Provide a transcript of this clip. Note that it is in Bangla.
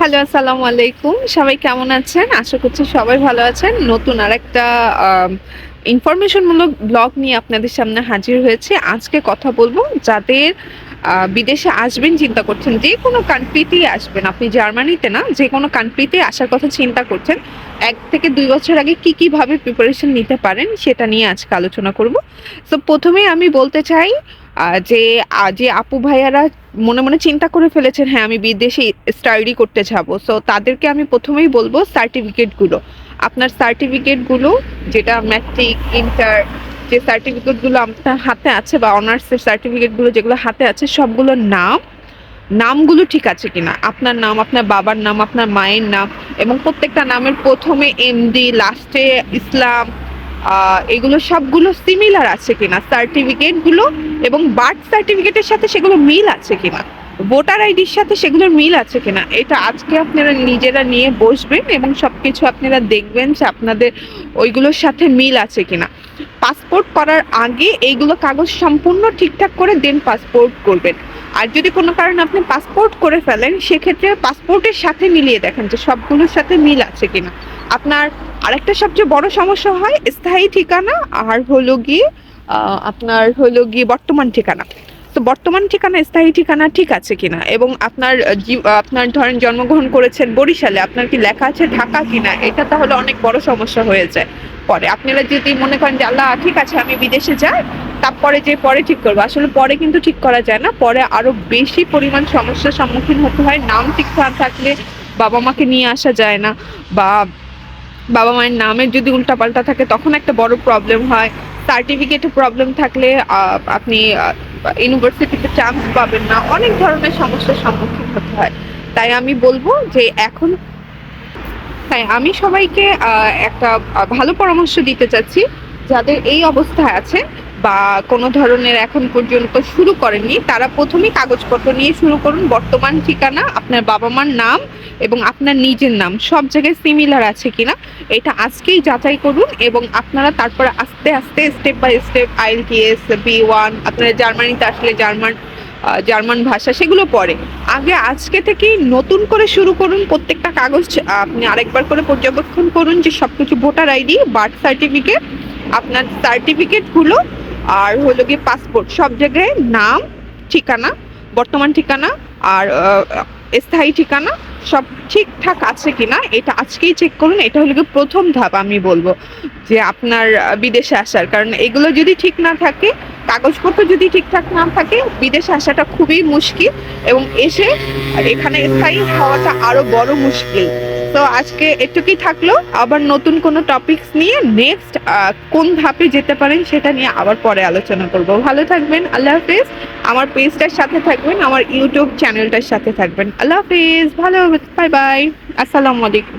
হ্যালো, আসসালামু আলাইকুম। সবাই কেমন আছেন? আশা করছি সবাই ভালো আছেন। নতুন আর একটা ইনফরমেশনমূলক ব্লগ নিয়ে আপনাদের সামনে হাজির হয়েছে। আজকে কথা বলব যাদের বিদেশে আসবেন, চিন্তা করছেন, যে কোনো কান্ট্রিতেই আসবেন। আপনি জার্মানিতে না, যে কোনো কান্ট্রিতে আসার কথা চিন্তা করছেন, এক থেকে দুই বছর আগে কি কীভাবে প্রিপারেশন নিতে পারেন, সেটা নিয়ে আজকে আলোচনা করব। তো প্রথমে আমি বলতে চাই যে যে আপু ভাইয়ারা মনে মনে চিন্তা করে ফেলেছেন হ্যাঁ আমি বিদেশে স্টাডি করতে যাব। সো তাদেরকে আমি প্রথমেই বলব সার্টিফিকেটগুলো আপনার সার্টিফিকেটগুলো যেটা ম্যাট্রিক ইন্টার যে সার্টিফিকেটগুলো আপনার হাতে আছে বা অনার্সের সার্টিফিকেটগুলো যেগুলো হাতে আছে, সবগুলোর নাম, নামগুলো ঠিক আছে কিনা? আপনার নাম, আপনার বাবার নাম, আপনার মায়ের নাম এবং প্রত্যেকটা নামের প্রথমে এমডি লাস্টে ইসলাম এগুলো সবগুলো সিমিলার আছে কিনা? সার্টিফিকেটগুলো এবং বার্থ সার্টিফিকেটের সাথে সেগুলো মিল আছে কিনা? ভোটার আইডির সাথে সেগুলোর মিল আছে কিনা? এটা আজকে আপনারা নিজেরা নিয়ে বসবেন এবং সব কিছু আপনারা দেখবেন যে আপনাদের ওইগুলোর সাথে মিল আছে কিনা। পাসপোর্ট করার আগে এইগুলো কাগজ সম্পূর্ণ ঠিকঠাক করে দেন পাসপোর্ট করবেন। আর যদি কোনো কারণে আপনি পাসপোর্ট করে ফেলেন, সেক্ষেত্রে পাসপোর্টের সাথে মিলিয়ে দেখেন যে সবগুলোর সাথে মিল আছে কিনা। আপনার আরেকটা সবচেয়ে বড় সমস্যা হয় স্থায়ী ঠিকানা আর হলো গিয়ে আপনার হলো গিয়ে বর্তমান ঠিকানা। তো বর্তমান ঠিকানা, স্থায়ী ঠিকানা ঠিক আছে কিনা? এবং আপনার আপনার ধরেন জন্মগ্রহণ করেছেন বরিশালে, আপনার কি লেখা আছে ঢাকা কিনা? এটা তাহলে অনেক বড় সমস্যা হয়ে যায় পরে। আপনারা যদি মনে করেন যে, আল্লাহ, ঠিক আছে, আমি বিদেশে যাই, তারপরে যে পরে ঠিক করব। আসলে পরে কিন্তু ঠিক করা যায় না। পরে আরও বেশি পরিমাণ সমস্যার সম্মুখীন হতে হয়। নাম ঠিক থাকলে বাবা মাকে নিয়ে আসা যায় না বা বাবা মায়ের নামের যদি উল্টাপাল্টা থাকে, তখন একটা বড় প্রবলেম হয়। সার্টিফিকেটে প্রবলেম থাকলে আপনি ইউনিভার্সিটিতে চান্স পাবেন না। অনেক ধরনের সমস্যার সম্মুখীন হতে হয়। তাই আমি বলব যে এখন, তাই আমি সবাইকে একটা ভালো পরামর্শ দিতে চাচ্ছি। যাদের এই অবস্থায় আছে বা কোনো ধরনের এখন পর্যন্ত শুরু করেননি। তারা প্রথমেই কাগজপত্র নিয়ে শুরু করুন। বর্তমান ঠিকানা, আপনার বাবা মার নাম এবং আপনার নিজের নাম। সব জায়গায় সিমিলার আছে কিনা, এটা আজকেই যাচাই করুন এবং আপনারা তারপরে আস্তে আস্তে স্টেপ বাই স্টেপ আইল আইএলটিএস বি ওয়ান আপনারা জার্মানিতে আসলে জার্মান জার্মান ভাষা সেগুলো পড়ে আগে আজকে থেকেই নতুন করে শুরু করুন। প্রত্যেকটা কাগজ আপনি আরেকবার করে পর্যবেক্ষণ করুন যে সবকিছু ভোটার আইডি বার্থ সার্টিফিকেট আপনার সার্টিফিকেটগুলো আর হলো গিয়ে পাসপোর্ট সব জায়গায় নাম, ঠিকানা, বর্তমান ঠিকানা আর স্থায়ী ঠিকানা সব ঠিকঠাক আছে কিনা এটা আজকেই চেক করুন। এটা হলো গিয়ে প্রথম ধাপ আমি বলব যে আপনার বিদেশে আসার। কারণ এগুলো যদি ঠিক না থাকে, কাগজপত্র যদি ঠিকঠাক না থাকে, বিদেশে আসাটা খুবই মুশকিল এবং এসে এখানে স্থায়ী হওয়াটা আরও বড় মুশকিল। তো আজকে এটুকুই থাকল। আবার নতুন কোনো টপিকস নিয়ে নেক্সট কোন ধাপে যেতে পারেন সেটা নিয়ে আবার পরে আলোচনা করব। ভালো থাকবেন, আল্লাহ হাফেজ। আমার পেজটার সাথে থাকবেন, আমার ইউটিউব চ্যানেলটার সাথে থাকবেন। আল্লাহ হাফেজ, ভালো বাই বাই আসসালামু আলাইকুম।